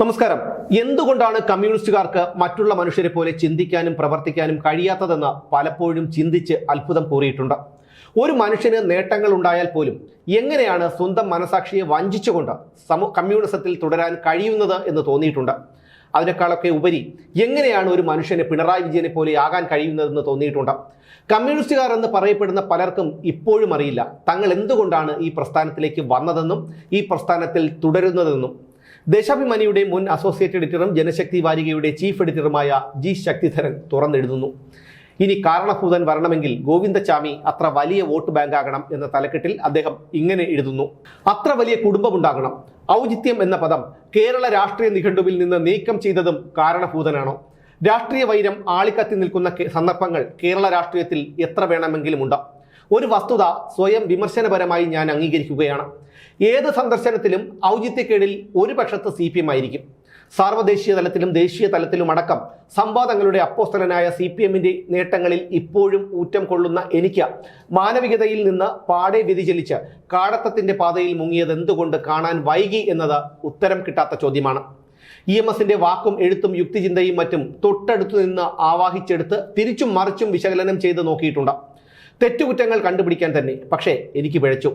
നമസ്കാരം. എന്തുകൊണ്ടാണ് കമ്മ്യൂണിസ്റ്റുകാർക്ക് മറ്റുള്ള മനുഷ്യരെ പോലെ ചിന്തിക്കാനും പ്രവർത്തിക്കാനും കഴിയാത്തതെന്ന് പലപ്പോഴും ചിന്തിച്ച് അത്ഭുതം കൂറിയിട്ടുണ്ട്? ഒരു മനുഷ്യന് നേട്ടങ്ങൾ ഉണ്ടായാൽ പോലും എങ്ങനെയാണ് സ്വന്തം മനസാക്ഷിയെ വഞ്ചിച്ചുകൊണ്ട് സമൂ കമ്മ്യൂണിസത്തിൽ തുടരാൻ കഴിയുന്നത് എന്ന് തോന്നിയിട്ടുണ്ട്? അതിനേക്കാളൊക്കെ ഉപരി എങ്ങനെയാണ് ഒരു മനുഷ്യനെ പിണറായി വിജയനെ പോലെ ആകാൻ കഴിയുന്നതെന്ന് തോന്നിയിട്ടുണ്ട്? കമ്മ്യൂണിസ്റ്റുകാർ എന്ന് പറയപ്പെടുന്ന പലർക്കും ഇപ്പോഴും അറിയില്ല. തങ്ങൾ എന്തുകൊണ്ടാണ് ഈ പ്രസ്ഥാനത്തിലേക്ക് വന്നതെന്നും ഈ പ്രസ്ഥാനത്തിൽ തുടരുന്നതെന്നും. ദേശാഭിമാനിയുടെ മുൻ അസോസിയേറ്റ് എഡിറ്ററും ജനശക്തി വാരികയുടെ ചീഫ് എഡിറ്ററുമായ ജി ശക്തിധരൻ തുറന്നെഴുതുന്നു. ഇനി കാരണഭൂതൻ വരണമെങ്കിൽ ഗോവിന്ദചാമി അത്ര വലിയ വോട്ട് ബാങ്ക് ആകണം എന്ന തലക്കെട്ടിൽ അദ്ദേഹം ഇങ്ങനെ എഴുതുന്നു. അത്ര വലിയ കുടുംബമുണ്ടാകണം. ഔചിത്യം എന്ന പദം കേരള രാഷ്ട്രീയ നിഘണ്ടുവിൽ നിന്ന് നീക്കം ചെയ്തതും കാരണഭൂതനാണോ? രാഷ്ട്രീയ വൈരം ആളിക്കത്തി നിൽക്കുന്ന സന്ദർഭങ്ങൾ കേരള രാഷ്ട്രീയത്തിൽ എത്ര വേണമെങ്കിലും ഉണ്ട്? ഒരു വസ്തുത സ്വയം വിമർശനപരമായി ഞാൻ അംഗീകരിക്കുകയാണ്. ഏത് സന്ദർശനത്തിലും ഔചിത്യക്കേടിൽ ഒരു പക്ഷത്ത് സി പി എം ആയിരിക്കും. സാർവദേശീയ തലത്തിലും ദേശീയ തലത്തിലും അടക്കം സംവാദങ്ങളുടെ അപ്പോസ്തലനായ സി പി എമ്മിന്റെ നേട്ടങ്ങളിൽ ഇപ്പോഴും ഊറ്റം കൊള്ളുന്ന എനിക്ക് മാനവികതയിൽ നിന്ന് പാടെ വ്യതിചലിച്ച് കാടത്തത്തിന്റെ പാതയിൽ മുങ്ങിയത് എന്തുകൊണ്ട് കാണാൻ വൈകി എന്നത് ഉത്തരം കിട്ടാത്ത ചോദ്യമാണ്. ഇ എം എസിന്റെ വാക്കും എഴുത്തും യുക്തിചിന്തയും മറ്റും തൊട്ടടുത്തു നിന്ന് ആവാഹിച്ചെടുത്ത് തിരിച്ചും മറിച്ചും വിശകലനം ചെയ്ത് നോക്കിയിട്ടുണ്ട്. തെറ്റുകുറ്റങ്ങൾ കണ്ടുപിടിക്കാൻ തന്നെ പക്ഷേ എനിക്ക് പിഴച്ചു.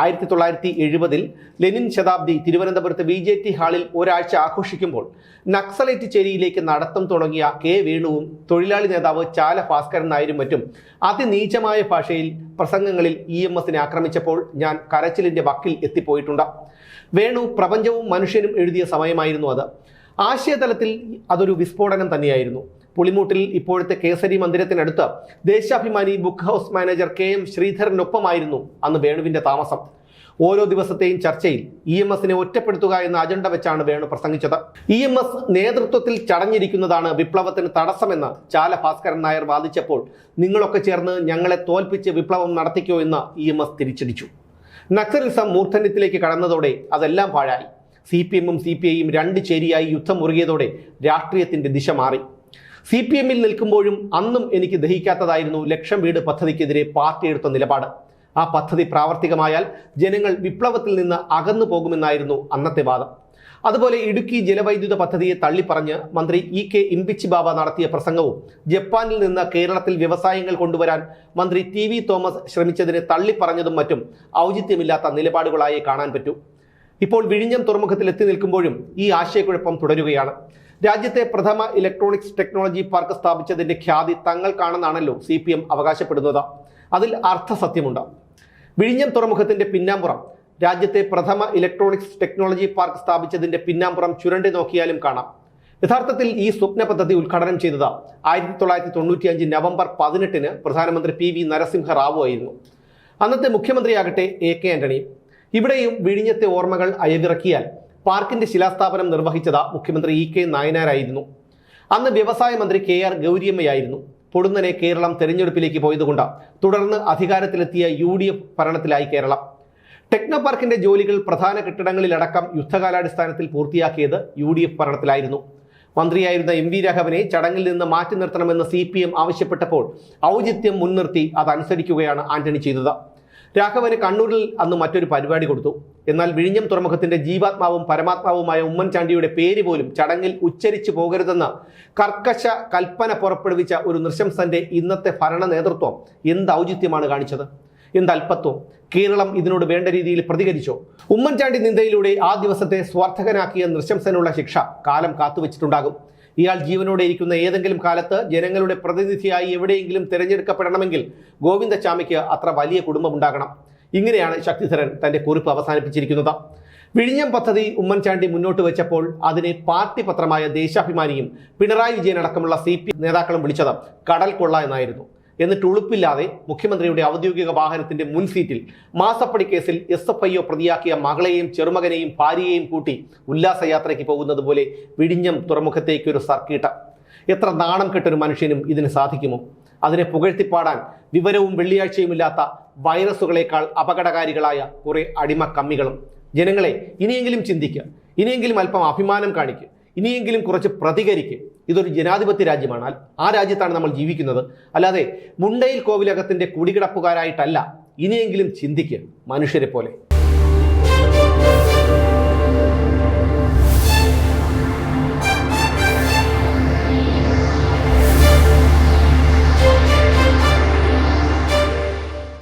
ആയിരത്തി തൊള്ളായിരത്തി എഴുപതിൽ ലെനിൻ ശതാബ്ദി തിരുവനന്തപുരത്ത് ബി ജെ ടി ഹാളിൽ ഒരാഴ്ച ആഘോഷിക്കുമ്പോൾ നക്സലൈറ്റ് ചേരിയിലേക്ക് നടത്തം തുടങ്ങിയ കെ വേണുവും തൊഴിലാളി നേതാവ് ചാല ഭാസ്കരൻ നായരും മറ്റും അതിനീചമായ ഭാഷയിൽ പ്രസംഗങ്ങളിൽ ഇ എം എസിനെ ആക്രമിച്ചപ്പോൾ ഞാൻ കരച്ചിലിന്റെ വക്കിൽ എത്തിപ്പോയിട്ടുണ്ട്. വേണു പ്രപഞ്ചവും മനുഷ്യനും എഴുതിയ സമയമായിരുന്നു അത്. ആശയതലത്തിൽ അതൊരു വിസ്ഫോടനം തന്നെയായിരുന്നു. പുളിമൂട്ടിൽ ഇപ്പോഴത്തെ Kesari മന്ദിരത്തിനടുത്ത് Deshabhimani book house manager K M ശ്രീധരനൊപ്പമായിരുന്നു അന്ന് വേണുവിന്റെ താമസം. ഓരോ ദിവസത്തെയും ചർച്ചയിൽ ഇ എം എസിനെ ഒറ്റപ്പെടുത്തുക എന്ന അജണ്ട വെച്ചാണ് വേണു പ്രസംഗിച്ചത്. ഇ എം എസ് നേതൃത്വത്തിൽ ചടഞ്ഞിരിക്കുന്നതാണ് വിപ്ലവത്തിന് തടസ്സമെന്ന് ചാല ഭാസ്കരൻ നായർ വാദിച്ചപ്പോൾ നിങ്ങളൊക്കെ ചേർന്ന് ഞങ്ങളെ തോൽപ്പിച്ച് വിപ്ലവം നടത്തിക്കോ എന്ന് ഇ എം എസ് തിരിച്ചടിച്ചു. നക്സലിസം മൂർധന്യത്തിലേക്ക് കടന്നതോടെ അതെല്ലാം പാഴായി. സി പി എമ്മും സി പി ഐയും രണ്ട് ചേരിയായി യുദ്ധം മുറുകിയതോടെ രാഷ്ട്രീയത്തിന്റെ ദിശ മാറി. സി പി എമ്മിൽ നിൽക്കുമ്പോഴും അന്നും എനിക്ക് ദഹിക്കാത്തതായിരുന്നു ലക്ഷം വീട് പദ്ധതിക്കെതിരെ പാർട്ടി എടുത്ത നിലപാട്. ആ പദ്ധതി പ്രാവർത്തികമായാൽ ജനങ്ങൾ വിപ്ലവത്തിൽ നിന്ന് അകന്നു പോകുമെന്നായിരുന്നു അന്നത്തെ വാദം. അതുപോലെ ഇടുക്കി ജലവൈദ്യുത പദ്ധതിയെ തള്ളിപ്പറഞ്ഞ് മന്ത്രി ഇ കെ ഇമ്പിച്ചി ബാബ നടത്തിയ പ്രസംഗവും ജപ്പാനിൽ നിന്ന് കേരളത്തിൽ വ്യവസായങ്ങൾ കൊണ്ടുവരാൻ മന്ത്രി ടി വി തോമസ് ശ്രമിച്ചതിനെ തള്ളിപ്പറഞ്ഞതും മറ്റും ഔചിത്യമില്ലാത്ത നിലപാടുകളായി കാണാൻ പറ്റൂ. ഇപ്പോൾ വിഴിഞ്ഞം തുറമുഖത്തിൽ എത്തി നിൽക്കുമ്പോഴും ഈ ആശയക്കുഴപ്പം തുടരുകയാണ്. രാജ്യത്തെ പ്രഥമ ഇലക്ട്രോണിക്സ് ടെക്നോളജി പാർക്ക് സ്ഥാപിച്ചതിന്റെ ഖ്യാതി തങ്ങൾക്കാണെന്നാണല്ലോ സി പി എം അവകാശപ്പെടുന്നത്. അതിൽ അർത്ഥസത്യമുണ്ട്. വിഴിഞ്ഞം തുറമുഖത്തിന്റെ പിന്നാമ്പുറം. രാജ്യത്തെ പ്രഥമ ഇലക്ട്രോണിക്സ് ടെക്നോളജി പാർക്ക് സ്ഥാപിച്ചതിന്റെ പിന്നാമ്പുറം ചുരണ്ടി നോക്കിയാലും കാണാം. യഥാർത്ഥത്തിൽ ഈ സ്വപ്ന പദ്ധതി ഉദ്ഘാടനം ചെയ്തത് ആയിരത്തി തൊള്ളായിരത്തി തൊണ്ണൂറ്റിയഞ്ച് നവംബർ പതിനെട്ടിന് പ്രധാനമന്ത്രി പി വി നരസിംഹ റാവു ആയിരുന്നു. അന്നത്തെ മുഖ്യമന്ത്രിയാകട്ടെ എ കെ ആന്റണിയും ഇവിടെയും വിഴിഞ്ഞത്തെ ഓർമ്മകൾ അയവിറക്കിയാൽ പാർക്കിന്റെ ശിലാസ്ഥാപനം നിർവഹിച്ചത് മുഖ്യമന്ത്രി ഇ കെ നായനാരായിരുന്നു. അന്ന് വ്യവസായ മന്ത്രി കെ ആർ ഗൗരിയമ്മയായിരുന്നു. പൊടുന്നനെ കേരളം തെരഞ്ഞെടുപ്പിലേക്ക് പോയതുകൊണ്ട് തുടർന്ന് അധികാരത്തിലെത്തിയ യു ഡി എഫ് ഭരണത്തിലായി കേരളം. ടെക്നോ പാർക്കിന്റെ ജോലികൾ പ്രധാന കെട്ടിടങ്ങളിലടക്കം യുദ്ധകാലാടിസ്ഥാനത്തിൽ പൂർത്തിയാക്കിയത് യു ഡി എഫ് ഭരണത്തിലായിരുന്നു. മന്ത്രിയായിരുന്ന എം വി രാഘവനെ ചടങ്ങിൽ നിന്ന് മാറ്റി നിർത്തണമെന്ന് സി പി എം ആവശ്യപ്പെട്ടപ്പോൾ ഔചിത്യം മുൻനിർത്തി അതനുസരിക്കുകയാണ് ആന്റണി ചെയ്തത്. രാഘവന് കണ്ണൂരിൽ അന്ന് മറ്റൊരു പരിപാടി കൊടുത്തു. എന്നാൽ വിഴിഞ്ഞം തുറമുഖത്തിന്റെ ജീവാത്മാവും പരമാത്മാവുമായ ഉമ്മൻചാണ്ടിയുടെ പേര് പോലും ചടങ്ങിൽ ഉച്ചരിച്ചു പോകരുതെന്ന് കർക്കശ കൽപ്പന പുറപ്പെടുവിച്ച ഒരു നൃശംസന്റെ ഇന്നത്തെ ഭരണ നേതൃത്വം എന്ത് ഔചിത്യമാണ് കാണിച്ചത്? എന്ത് അല്പത്വം? കേരളം ഇതിനോട് വേണ്ട രീതിയിൽ പ്രതികരിച്ചോ? ഉമ്മൻചാണ്ടി നിന്ദയിലൂടെ ആ ദിവസത്തെ സ്വാർത്ഥകനാക്കിയ നൃശംസനുള്ള ശിക്ഷ കാലം കാത്തുവച്ചിട്ടുണ്ടാകും. ഇയാൾ ജീവനോടെ ഇരിക്കുന്ന ഏതെങ്കിലും കാലത്ത് ജനങ്ങളുടെ പ്രതിനിധിയായി എവിടെയെങ്കിലും തിരഞ്ഞെടുക്കപ്പെടണമെങ്കിൽ ഗോവിന്ദചാമിക്ക് അത്ര വലിയ കുടുംബമുണ്ടാകണം ഇങ്ങനെയാണ് ശക്തിധരൻ തന്റെ കുറിപ്പ് അവസാനിപ്പിച്ചിരിക്കുന്നത്. വിഴിഞ്ഞം പദ്ധതി ഉമ്മൻചാണ്ടി മുന്നോട്ട് വെച്ചപ്പോൾ അതിനെ പാർട്ടി പത്രമായ ദേശാഭിമാനിയും പിണറായി വിജയൻ അടക്കമുള്ള സി പി നേതാക്കളും വിളിച്ചത് കടൽ കൊള്ള എന്നായിരുന്നു. എന്നിട്ട് ഉളുപ്പില്ലാതെ മുഖ്യമന്ത്രിയുടെ ഔദ്യോഗിക വാഹനത്തിന്റെ മുൻസീറ്റിൽ മാസപ്പടി കേസിൽ എസ് എഫ് ഐ ഒ പ്രതിയാക്കിയ മകളെയും ചെറുമകനെയും ഭാര്യയെയും കൂട്ടി ഉല്ലാസയാത്രയ്ക്ക് പോകുന്നത് പോലെ വിഴിഞ്ഞം തുറമുഖത്തേക്ക് ഒരു സർക്കിട്ട്. എത്ര നാണം കെട്ടൊരു മനുഷ്യനും ഇതിന് സാധിക്കുമോ? അതിനെ പുകഴ്ത്തിപ്പാടാൻ വിവരവും വെള്ളിയാഴ്ചയുമില്ലാത്ത വൈറസുകളേക്കാൾ അപകടകാരികളായ കുറെ അടിമ കമ്മികളും ജനങ്ങളെ ഇനിയെങ്കിലും ചിന്തിക്കുക ഇനിയെങ്കിലും അല്പം അഭിമാനം കാണിക്കുക ഇനിയെങ്കിലും കുറച്ച് പ്രതികരിക്കുക ഇതൊരു ജനാധിപത്യ രാജ്യമാണ്. ആ രാജ്യത്താണ് നമ്മൾ ജീവിക്കുന്നത്. അല്ലാതെ മുണ്ടയിൽ കോവിലകത്തിന്റെ കുടികിടപ്പുകാരായിട്ടല്ല. ഇനിയെങ്കിലും ചിന്തിക്കുക മനുഷ്യരെ പോലെ